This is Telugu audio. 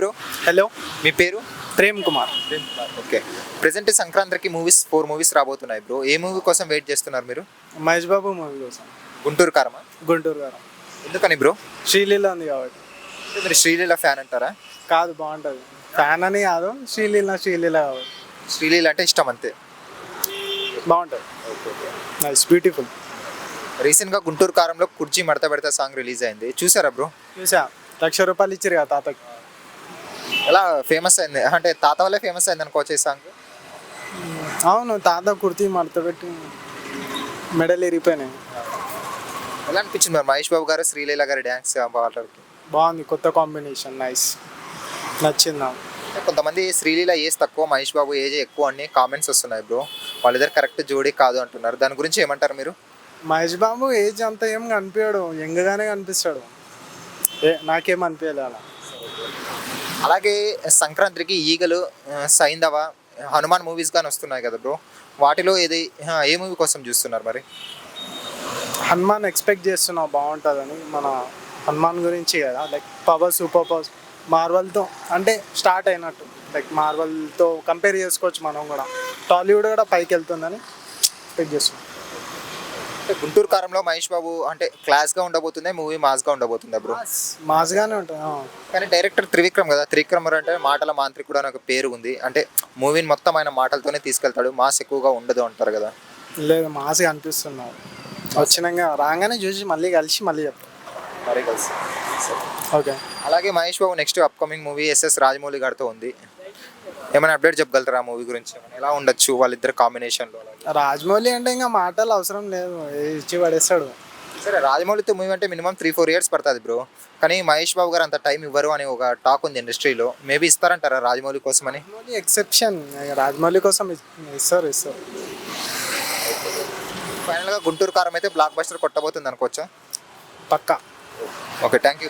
బ్రో. హలో మీ పేరు? ప్రేమ్ కుమార్. ఓకే. ప్రెసెంట్ సంక్రాంతికి మూవీస్ ఫోర్ మూవీస్ రాబోతున్నాయి బ్రో. ఏ మూవీ కోసం వెయిట్ చేస్తున్నారు మీరు? మహేష్ బాబు మూవీ కోసం. గుంటూరు కారమా? గుంటూరు గారు ఎందుకని బ్రో? శ్రీలీల ఉంది కాబట్టి. అంటే మీరు శ్రీలీల ఫ్యాన్ అంటారా? కాదు బాగుంటుంది. ఫ్యాన్ అని కాదు శ్రీలీల శ్రీలీల కాబట్టి. శ్రీలీల అంటే ఇష్టం అంతే. బాగుంటుంది. నైస్ బ్యూటిఫుల్ రీసెంట్గా గుంటూరు కారంలో కుర్చీ మడత పెడతా సాంగ్ రిలీజ్ అయింది. చూసారా బ్రో? చూసా. లక్ష రూపాయలు ఇచ్చారు కదా తాతకి. ఎలా ఫేమస్ అయింది? అంటే తాత వల్లే ఫేమస్ అయింది అనుకోవచ్చు ఈ సాంగ్ అవును తాత కుర్తీ మడత పెట్టి మెడల్ ఇరిగిపోయినాయి ఎలా అనిపించింది మరి మహేష్ బాబు గారు శ్రీలీల గారి డ్యాన్స్ పాటలకి? బాగుంది కొత్త కాంబినేషన్ నైస్ నచ్చింది? నాకు కొంతమంది శ్రీలీల ఏజ్ తక్కువ మహేష్ బాబు ఏజ్ ఎక్కువ అని కామెంట్స్ వస్తున్నాయి బ్రో వాళ్ళిద్దరు కరెక్ట్ జోడీ కాదు అంటున్నారు. దాని గురించి ఏమంటారు మీరు? మహేష్ బాబు ఏజ్ అంత ఏం కనిపించాడు. యంగ్గానే కనిపిస్తాడు. ఏ నాకేం అనిపించలే అలా. అలాగే సంక్రాంతికి ఈగలు సైంధవ హనుమాన్ మూవీస్ కానీ వస్తున్నాయి కదా బ్రో వాటిలో ఏది ఏ మూవీ కోసం చూస్తున్నారు మరి? హనుమాన్ ఎక్స్పెక్ట్ చేస్తున్నావు బాగుంటుందని మన హనుమాన్ గురించి కదా. లైక్ పవర్ సూపర్ పవర్స్ మార్వల్తో అంటే స్టార్ట్ అయినట్టు. లైక్ మార్వల్తో కంపేర్ చేసుకోవచ్చు మనం కూడా. టాలీవుడ్ కూడా పైకి వెళ్తుందని ఎక్స్పెక్ట్ చేస్తున్నాం. అంటే గుంటూరు కారంలో మహేష్ బాబు అంటే క్లాస్గా ఉండబోతుంది మూవీ మాస్గా ఉండబోతుందా బ్రో మాస్గానే ఉంటుంది ఆ. కానీ డైరెక్టర్ త్రివిక్రమ్ కదా త్రివిక్రమ్ అంటే మాటల మాంత్రికుడు అని ఒక పేరు ఉంది. అంటే మూవీని మొత్తం ఆయన మాటలతోనే తీసుకెళ్తాడు మాస్ ఎక్కువగా ఉండదు అంటారు కదా. లేదు మాస్గా అనిపిస్తున్నావు వచ్చినాక రాగానే చూసి మళ్ళీ కలిసి మళ్ళీ చెప్తాం. మరీ కలిసి. ఓకే. అలాగే Mahesh Babu next upcoming movie SS Rajamouli గారితో ఉంది. ఏమైనా అప్డేట్ చెప్పగలుగుతారా ఆ మూవీ గురించి? ఏమైనా ఎలా ఉండొచ్చు వాళ్ళిద్దరు కాంబినేషన్లో రాజమౌళి అంటే ఇంకా మాటలు అవసరం లేదు. ఇచ్చి పడేస్తాడు. సరే రాజమౌళితో మూవీ అంటే మినిమం త్రీ ఫోర్ ఇయర్స్ పడుతుంది బ్రో కానీ మహేష్ బాబు గారు అంత టైం ఇవ్వరు అని ఒక టాక్ ఉంది ఇండస్ట్రీలో మేబీ ఇస్తారంటారా రాజమౌళి కోసమని రాజమౌళి ఎక్సెప్షన్ రాజమౌళి కోసం ఇస్- ఇస్తారు ఇస్తారు. ఫైనల్గా గుంటూరు కారం అయితే బ్లాక్ బస్టర్ కొట్టబోతుంది అనుకోవచ్చా? పక్కా. Okay thank you